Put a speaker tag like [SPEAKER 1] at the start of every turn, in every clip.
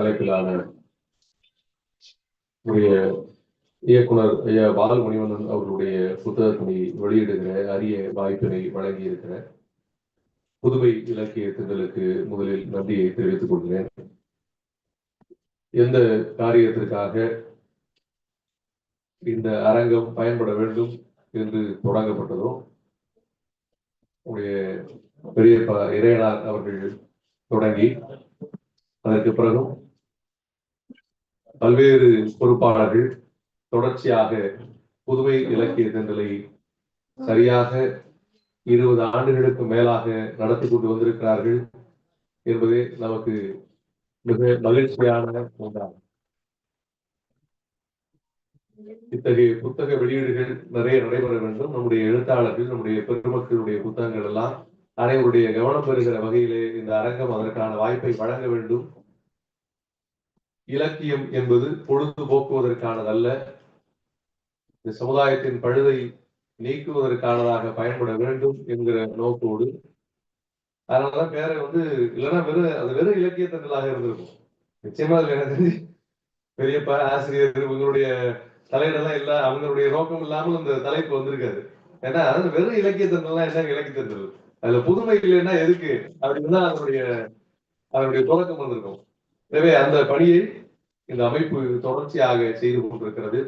[SPEAKER 1] தலைப்பிலான உடைய இயக்குனர் ஐயா பாலமணிவண்ணன் அவர்களுடைய புத்தகத்தினை வெளியிடுகிற அரிய வாய்ப்பினை வழங்கியிருக்கிற புதுவை இலக்கிய திட்டலுக்கு முதலில் நன்றியை தெரிவித்துக் கொள்கிறேன். எந்த காரியத்திற்காக இந்த அரங்கம் பயன்பட வேண்டும் என்று தொடங்கப்பட்டதோ உடைய பெரியப்பா இறையனார் அவர்கள் தொடங்கி அதற்கு பிறகும் பல்வேறு பொறுப்பாளர்கள் தொடர்ச்சியாக புதுவை இலக்கிய தென்றலை சரியாக இருபது ஆண்டுகளுக்கு மேலாக நடத்தி கொண்டு வந்திருக்கிறார்கள் என்பதே நமக்கு மிக மகிழ்ச்சியான ஒன்றாகும். இத்தகைய புத்தக வெளியீடுகள் நிறைய நடைபெற வேண்டும். நம்முடைய எழுத்தாளர்கள் நம்முடைய பெருமக்களுடைய புத்தகங்கள் எல்லாம் அனைவருடைய கவனம் பெறுகிற வகையிலே இந்த அரங்கம் அதற்கான வாய்ப்பை வழங்க வேண்டும். இலக்கியம் என்பது பொழுதுபோக்குவதற்கானதல்ல. இந்த சமுதாயத்தின் பழுதை நீக்குவதற்கானதாக பயன்பட வேண்டும் என்கிற நோக்கோடு. அதனாலதான் பேரை வந்து இல்லைன்னா வெறும் அது வெறும் இலக்கிய தண்டலாக இருந்திருக்கும். நிச்சயமா அதுல எனக்கு தெரிஞ்சு பெரியப்பா ஆசிரியர் இவங்களுடைய தலையிடெல்லாம் இல்ல அவங்களுடைய நோக்கம் இல்லாமல் அந்த தலைப்பு வந்திருக்காது. ஏன்னா அது வெறும் இலக்கிய தண்டலாம் என்ன இலக்கிய தண்டல் அதுல புதுமை இல்லைன்னா எதுக்கு? அப்படின்னு தான் அதனுடைய அதனுடைய தொடக்கம் வந்திருக்கும். எனவே அந்த பணியை இந்த அமைப்பு தொடர்ச்சியாக செய்து கொண்டிருக்கிறது.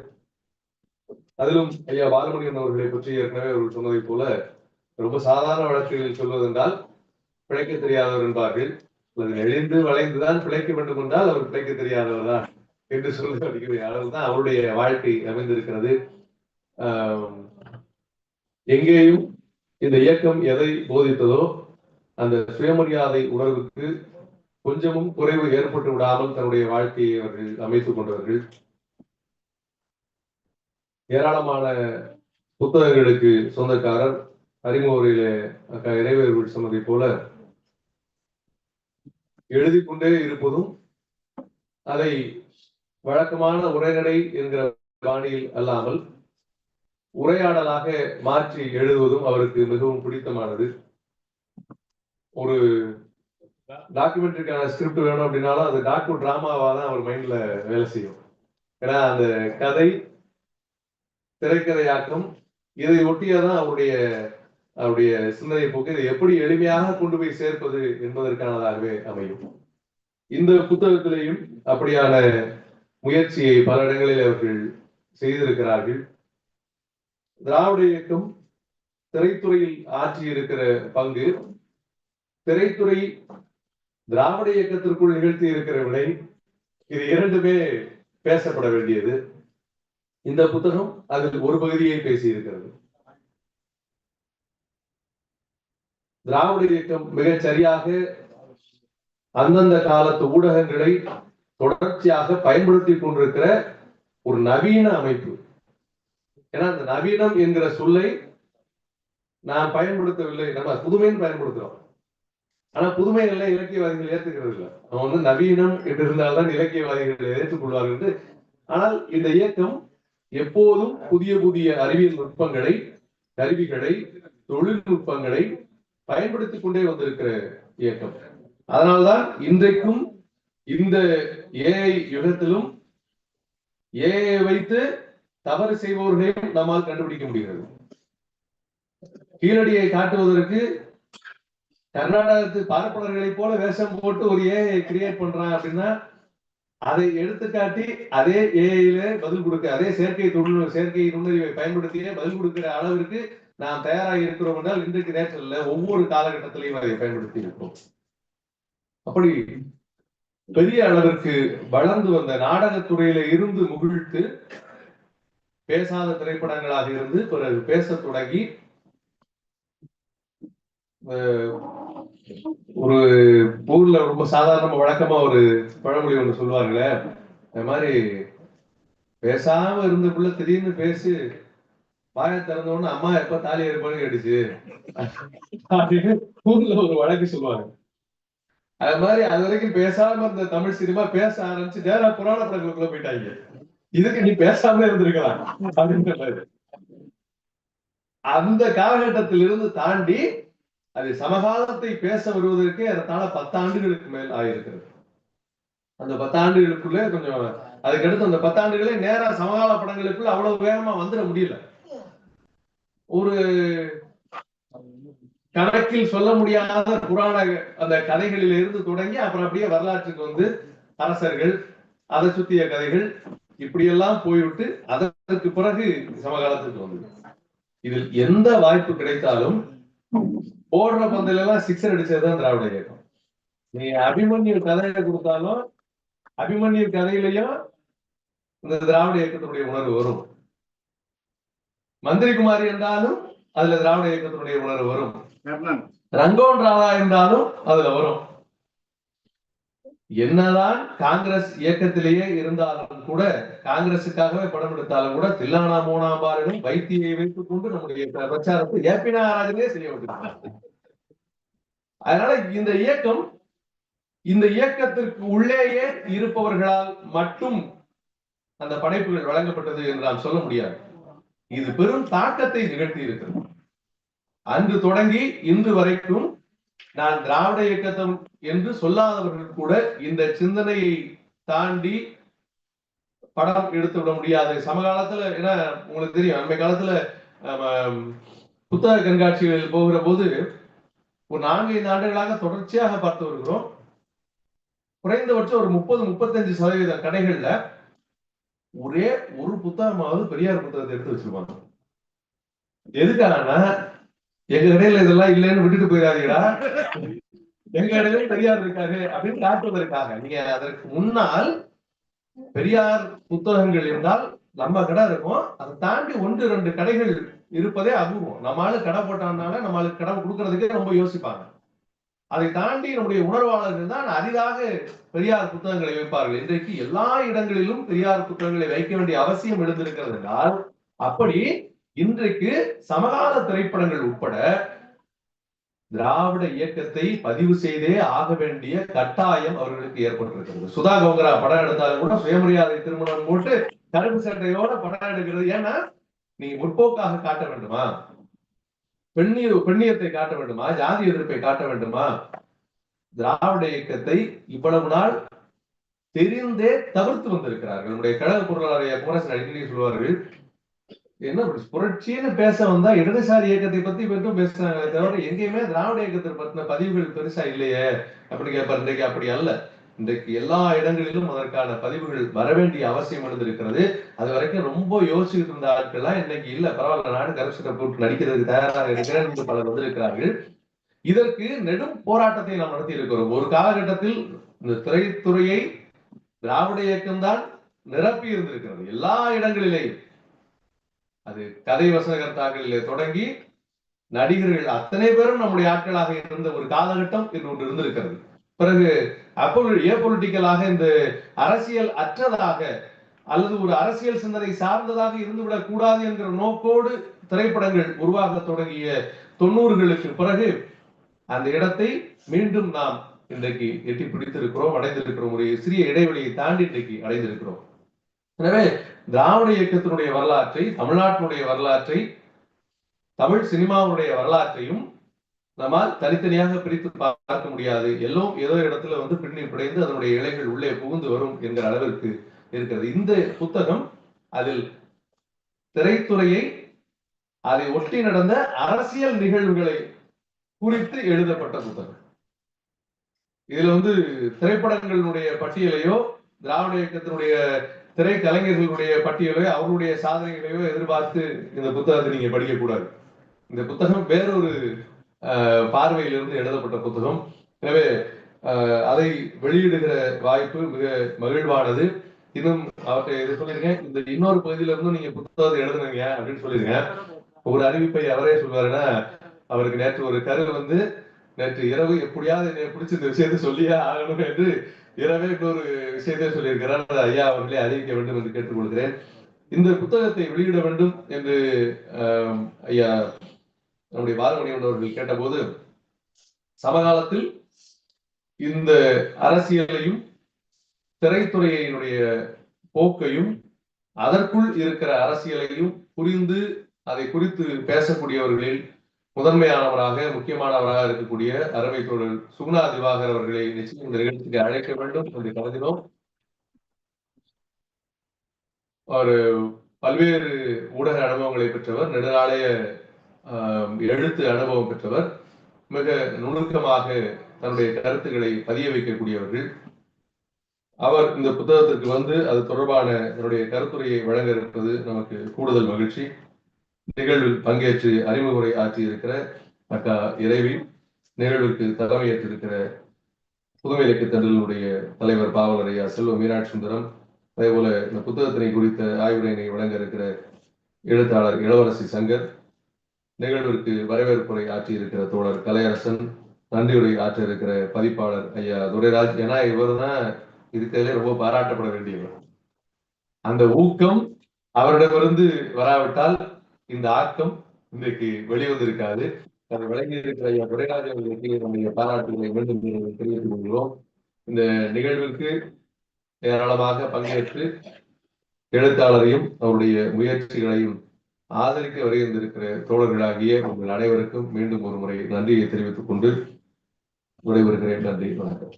[SPEAKER 1] அதிலும் ஐயா பாலமணியன் அவர்களை பற்றி ஏற்கனவே அவர்கள் சொன்னதைப் போல ரொம்ப சாதாரண வழக்குகளில் சொல்வதென்றால் பிழைக்க தெரியாதவர் என்பார்கள். அல்லது எழுந்து வளைந்துதான் பிழைக்க வேண்டும் என்றால் அவர் பிழைக்க தெரியாதவர் தான் என்று சொல்லி அடிக்கிற அளவு தான் அவருடைய வாழ்க்கை அமைந்திருக்கிறது. ஆஹ் எங்கேயும் இந்த இயக்கம் எதை போதித்ததோ அந்த சுயமரியாதை உணர்வுக்கு கொஞ்சமும் குறைவு ஏற்பட்டு விடாமல் தன்னுடைய வாழ்க்கையை அவர்கள் அமைத்துக் கொண்டவர்கள். ஏராளமான புத்தகங்களுக்கு சொந்தக்காரர் அறிமுக அக்கா இறைவேர்கள் சொன்னதை போல எழுதி கொண்டே இருப்பதும் அதை வழக்கமான உரைநடை என்கிற பாணியில் அல்லாமல் உரையாடலாக மாற்றி எழுதுவதும் அவருக்கு மிகவும் பிடித்தமானது. ஒரு டாக்குமெண்ட்ரிக்கான ஸ்கிரிப்ட் வேணும் அப்படின்னாலும் அது டாக்கு டிராமாவா தான் அவர் மைண்டில் வேலை செய்யும். ஏன்னா அந்த கதை திரைக்கதையாக்கம் இதை ஒட்டியே தான் அவருடைய அவருடைய சிந்தனை போக்கு. இதை எப்படி எளிமையாக கொண்டு போய் சேர்ப்பது என்பதற்கானதாகவே அமையும். இந்த புத்தகத்திலேயும் அப்படியான முயற்சியை பல இடங்களில் அவர்கள் செய்திருக்கிறார்கள். திராவிட இயக்கம் திரைத்துறையில் ஆற்றியிருக்கிற பங்கு திரைத்துறை திராவிட இயக்கத்திற்குள் நிகழ்த்தி இருக்கிற வினை இது இரண்டுமே பேசப்பட வேண்டியது. இந்த புத்தகம் அதில் ஒரு பகுதியை பேசியிருக்கிறது. திராவிட இயக்கம் மிகச் சரியாக அந்தந்த காலத்து ஊடகங்களை தொடர்ச்சியாக பயன்படுத்தி கொண்டிருக்கிற ஒரு நவீன அமைப்பு. ஏன்னா அந்த நவீனம் என்கிற சொல்லை நான் பயன்படுத்தவில்லை நம்ம புதுமைன்னு பயன்படுத்துறோம். ஆனா புதுமைகள்ல இலக்கியவாதிகள் ஏற்றுக்கிறது இல்லை. அவன் வந்து நவீனம் என்று இருந்தால்தான் இலக்கியவாதிகள் ஏற்றுக்கொள்வார்கள் என்று. ஆனால் இந்த இயக்கம் எப்போதும் புதிய புதிய அறிவியல் நுட்பங்களை கருவிகளை தொழில்நுட்பங்களை பயன்படுத்திக் கொண்டே வந்திருக்கிற இயக்கம். அதனால்தான் இன்றைக்கும் இந்த ஏஐ யுகத்திலும் ஏஐ வைத்து தவறு செய்பவர்களையும் நம்மால் கண்டுபிடிக்க முடிகிறது. கீழடியை காட்டுவதற்கு கர்நாடகத்து பார்ப்பனர்களைப் போல வேஷம் போட்டு ஒரு ஏஐ கிரியேட் பண்றான் அப்படின்னா அதை எடுத்துக்காட்டி அதே ஏஐல பதில் கொடுக்க அதே செயற்கை தொழில் செயற்கை நுண்ணறிவை பயன்படுத்தியே பதில் கொடுக்கிற அளவிற்கு நாம் தயாராக இருக்கிறோம் என்றால் இன்றைக்கு நேரத்தில் ஒவ்வொரு காலகட்டத்திலையும் அதை பயன்படுத்தி இருக்கிறோம். அப்படி பெரிய அளவிற்கு வளர்ந்து வந்த நாடகத்துறையில இருந்து முகிழ்த்து பேசாத திரைப்படங்களாக இருந்து பிறகு பேசத் தொடங்கி ஒரு ஊர்ல ரொம்ப சாதாரணமா வழக்கமா ஒரு பழமொழி ஒண்ணு சொல்லுவாங்களே இந்த மாதிரி பேசாம இருந்த பிள்ளை திடீர்னு பேசி வாய திறந்த அம்மா எப்ப தாலி ஏற்பாடு கேட்டுச்சு. அப்படின்னு ஊர்ல ஒரு வழக்கு சொல்லுவாங்க. அது மாதிரி அது வரைக்கும் பேசாம இருந்த தமிழ் சினிமா பேச ஆரம்பிச்சு நேரா புராண படங்களுக்குள்ள போயிட்டாங்க. இதுக்கு நீ பேசாம இருந்திருக்கலாம் அப்படின்ற மாதிரி. அந்த காலகட்டத்திலிருந்து தாண்டி அது சமகாலத்தை பேச வருவதற்கே அதனால பத்தாண்டுகளுக்கு மேல் ஆயிருக்கிறது. அந்த பத்தாண்டுகளுக்குள்ளே கொஞ்சம் அதுக்கடுத்து அந்த பத்தாண்டுகளே நேரா சமகால படங்களுக்குள்ள அவ்வளவு வேகமா வந்துட முடியல. ஒரு கணக்கில் சொல்ல முடியாத புராண அந்த கதைகளில் இருந்து தொடங்கி அப்புறம் அப்படியே வரலாற்றுக்கு வந்து அரசர்கள் அதை சுத்திய கதைகள் இப்படியெல்லாம் போய்விட்டு அதற்கு பிறகு சமகாலத்துக்கு வந்தது. இதில் எந்த வாய்ப்பு கிடைத்தாலும் போடுற பந்தில எல்லாம் சிக்ஸர் அடிச்சதுதான் திராவிட இயக்கம். நீ அபிமன்யு கதையை கொடுத்தாலும் அபிமன்யு கதையிலையும் இந்த திராவிட இயக்கத்தினுடைய உணர்வு வரும். மந்திரி குமாரி என்றாலும் அதுல திராவிட இயக்கத்தினுடைய உணர்வு வரும். ரங்கோன் ராதா என்றாலும் அதுல வரும். என்னதான் காங்கிரஸ் இயக்கத்திலேயே இருந்தாலும் கூட காங்கிரசுக்காகவே படம் எடுத்தாலும் கூட தில்லானா மோனாம்பாரிடம் வைத்தியை வைத்துக் கொண்டு நம்முடைய பிரச்சாரத்தை ஏபி நாகராஜனே செய்ய அதனால இந்த இயக்கம் இந்த இயக்கத்திற்கு உள்ளேயே இருப்பவர்களால் மட்டும் அந்த படைப்புகள் வழங்கப்பட்டது என்று நாம் சொல்ல முடியாது. இது பெரும் தாக்கத்தை நிகழ்த்தி இருக்கிறது. அன்று தொடங்கி இன்று வரைக்கும் நான் திராவிட இயக்கத்தம் என்று சொல்லாதவர்கள் கூட இந்த சிந்தனையை தாண்டி படம் எடுத்து விட முடியாது. சமகாலத்துல ஏன்னா உங்களுக்கு தெரியும் அண்மை காலத்துல புத்தக கண்காட்சிகளில் போகிற போது ஒரு நான்கு ஐந்து ஆண்டுகளாக தொடர்ச்சியாக பார்த்து வருகிறோம். குறைந்தபட்சம் ஒரு முப்பது முப்பத்தஞ்சு சதவீத கடைகள்ல ஒரே ஒரு புத்தகமாவது பெரியார் புத்தகத்தை எடுத்து வச்சிருப்பாங்க. எதுக்காகனா எங்க கடையில இதெல்லாம் இல்லைன்னு விட்டுட்டு போயிடாதீடா எங்க இடையில பெரியார் இருக்காரு அப்படின்னு காட்டுவதற்காக. நீங்க அதற்கு முன்னால் பெரியார் புத்தகங்கள் இருந்தால் நம்ம கடை இருக்கும். அதை தாண்டி ஒன்று ரெண்டு கடைகள் இருப்பதே அபூர்வம் நம்மளால கடை போட்டாங்கனால நம்மளுக்கு கடை கொடுக்கறதுக்கே ரொம்ப யோசிப்பாங்க. அதை தாண்டி நம்முடைய உணர்வாளர்கள் தான் அரிதாக பெரியார் புத்தகங்களை வைப்பார்கள். இன்றைக்கு எல்லா இடங்களிலும் பெரியார் புத்தகங்களை வைக்க வேண்டிய அவசியம் எழுந்திருக்கிறது என்றால் அப்படி இன்றைக்கு சமகால திரைப்படங்கள் உட்பட திராவிட இயக்கத்தை பதிவு செய்தே ஆக வேண்டிய கட்டாயம் அவர்களுக்கு ஏற்பட்டிருக்கிறது. சுதா கோங்கரா படம் எடுத்தாலும் கூட சுயமரியாதை திருமணம் போட்டு கருப்பு சட்டையோட படம் எடுக்கிறது. ஏன்னா நீங்க முற்போக்காக காட்ட வேண்டுமா? பெண்ணிய பெண்ணியத்தை காட்ட வேண்டுமா? ஜாதி எதிர்ப்பை காட்ட வேண்டுமா? திராவிட இயக்கத்தை இவ்வளவு நாள் தெரிந்தே தவிர்த்து வந்திருக்கிறார்கள். நம்முடைய கழக பொருளாதார குமரசன் அடிக்கடி சொல்வார்கள் என்ன புரட்சின்னு பேச வந்தா இடதுசாரி இயக்கத்தை பத்தி மட்டும் பேசுறாங்களே தவிர எங்கேயுமே திராவிட இயக்கத்தை பத்தின பதிவுகள் பெருசா இல்லையே அப்படி கேப்பார். இன்றைக்கு அப்படி அல்ல. இன்றைக்கு எல்லா இடங்களிலும் அதற்கான பதிவுகள் வர வேண்டிய அவசியம் எழுந்திருக்கிறது அது வரைக்கும் ரொம்ப யோசிச்சுட்டு இருந்த ஆட்கள்லாம் இன்னைக்கு இல்ல. பரவாயில்ல நானும் கருப்பு போட்டு நடிக்கிறதுக்கு தயாராக இருக்கிறேன் என்று பலர் வந்திருக்கிறார்கள். இதற்கு நெடும் போராட்டத்தை நாம் நடத்தி இருக்கிறோம். ஒரு காலகட்டத்தில் இந்த திரைத்துறையை திராவிட இயக்கம்தான் நிரப்பி இருந்திருக்கிறது. எல்லா இடங்களிலேயும் அது கதை வசனகர்த்தாக்கள் தொடங்கி நடிகர்கள் அத்தனை பேரும் நம்முடைய ஆட்களாக இருந்த ஒரு காலகட்டம் என்று ஒன்று இருந்திருக்கிறது. பிறகு அப்போ ஏபொலிட்டிக்கலாக இந்த அரசியல் அற்றதாக அல்லது ஒரு அரசியல் சிந்தனை சார்ந்ததாக இருந்துவிடக் கூடாது என்கிற நோக்கோடு திரைப்படங்கள் உருவாக தொடங்கிய தொண்ணூறுகளுக்கு பிறகு அந்த இடத்தை மீண்டும் நாம் இன்றைக்கு எட்டி பிடித்திருக்கிறோம் அடைந்திருக்கிறோம். ஒரு சிறிய இடைவெளியை தாண்டி இன்றைக்கு அடைந்திருக்கிறோம். எனவே திராவிட இயக்கத்தினுடைய வரலாற்றை தமிழ்நாட்டினுடைய வரலாற்றை தமிழ் சினிமாவுடைய வரலாற்றையும் நம்மால் தனித்தனியாக பிரித்து பார்க்க முடியாது. எல்லாம் ஏதோ இடத்துல வந்து பின்னி பிடைந்து அதனுடைய இலைகள் உள்ளே புகுந்து வரும் என்கிற அளவிற்கு இருக்கிறது. இந்த புத்தகம் அதில் திரைத்துறையை அதை ஒட்டி நடந்த அரசியல் நிகழ்வுகளை குறித்து எழுதப்பட்ட புத்தகம். இதுல வந்து திரைப்படங்களுடைய பட்டியலையோ திராவிட இயக்கத்தினுடைய திரைக்கலைஞர்களுடைய பட்டியலையோ அவருடைய சாதனைகளையோ எதிர்பார்த்து இந்த புத்தகத்தை நீங்க படிக்கக்கூடாது. இந்த புத்தகம் வேறொரு அஹ், பார்வையிலிருந்து எழுதப்பட்ட புத்தகம். எனவே அதை வெளியிடுகிற வாய்ப்பு மிக மகிழ்வானது. இன்னும் அவற்றை இது சொல்லிருக்கேன் இந்த இன்னொரு பகுதியில இருந்தும் நீங்க புத்தகத்தை எழுதுனீங்க அப்படின்னு சொல்லியிருக்கேன். ஒரு அறிவிப்பை அவரே சொல்வாருன்னா அவருக்கு நேற்று ஒரு கரு வந்து நேற்று இரவு எப்படியாவது என்னை பிடிச்ச இந்த விஷயத்தை சொல்லியே ஆகணும் என்று இரவே இன்னொரு விஷயத்தை சொல்லியிருக்கிறார். ஐயா அவர்களே அறிவிக்க வேண்டும் என்று கேட்டுக்கொள்கிறேன். இந்த புத்தகத்தை வெளியிட வேண்டும் என்று ஐயா நம்முடைய பாலமணியன் அவர்கள் கேட்டபோது சமகாலத்தில் இந்த அரசியலையும் திரைத்துறையினுடைய போக்கையும் அதற்குள் இருக்கிற அரசியலையும் புரிந்து அதை குறித்து பேசக்கூடியவர்களில் முதன்மையானவராக முக்கியமானவராக இருக்கக்கூடிய அறவை தோழர் சுகுணா திவாகர் அவர்களை நிச்சயம் இந்த நிகழ்ச்சிக்கு அழைக்க வேண்டும். என்று கருதினோம். அவர் பல்வேறு ஊடக அனுபவங்களை பெற்றவர் நெடுநாளைய எழுத்து அனுபவம் பெற்றவர். மிக நுணுக்கமாக தன்னுடைய கருத்துக்களை பதிய வைக்கக்கூடியவர்கள். அவர் இந்த புத்தகத்திற்கு வந்து அது தொடர்பான தன்னுடைய கருத்துரையை வழங்க இருப்பது நமக்கு கூடுதல் மகிழ்ச்சி. நிகழ்வில் பங்கேற்று அறிமுகரை ஆற்றியிருக்கிற அக்கா இறைவி நிகழ்வுக்கு தலைமையேற்றிருக்கிற புதுமை இலக்கிய தண்டலினுடைய தலைவர் பாவலரையா செல்வ மீனாட்சி சுந்தரம் அதே போல இந்த புத்தகத்தினை குறித்த ஆய்வுரையினை வழங்க இருக்கிற எழுத்தாளர் இளவரசி சங்கர் நிகழ்விற்கு வரவேற்புரை ஆற்றியிருக்கிற தோழர் கலையரசன் நன்றியுரை ஆற்ற இருக்கிற பதிப்பாளர் ஐயா துரைராஜ். ஏன்னா இவர் தான் இருக்கிறதுலே ரொம்ப பாராட்டப்பட வேண்டியவர். அந்த ஊக்கம் அவரிடமிருந்து வராவிட்டால் இந்த ஆக்கம் இன்றைக்கு வெளிவந்திருக்காது. அது வழங்கி இருக்கிற ஐயா துரைராஜ் அவர்களுக்கு நம்முடைய பாராட்டுகளை மீண்டும் தெரிவித்துக் கொள்கிறோம். இந்த நிகழ்விற்கு ஏராளமாக பங்கேற்று எழுத்தாளரையும் அவருடைய முயற்சிகளையும் ஆதரிக்க வருகின்றிருக்கிற தோழர்களாகிய உங்கள் அனைவருக்கும் மீண்டும் ஒரு முறை நன்றியை தெரிவித்துக் கொண்டு விடைபெறுகிறேன். நன்றி வணக்கம்.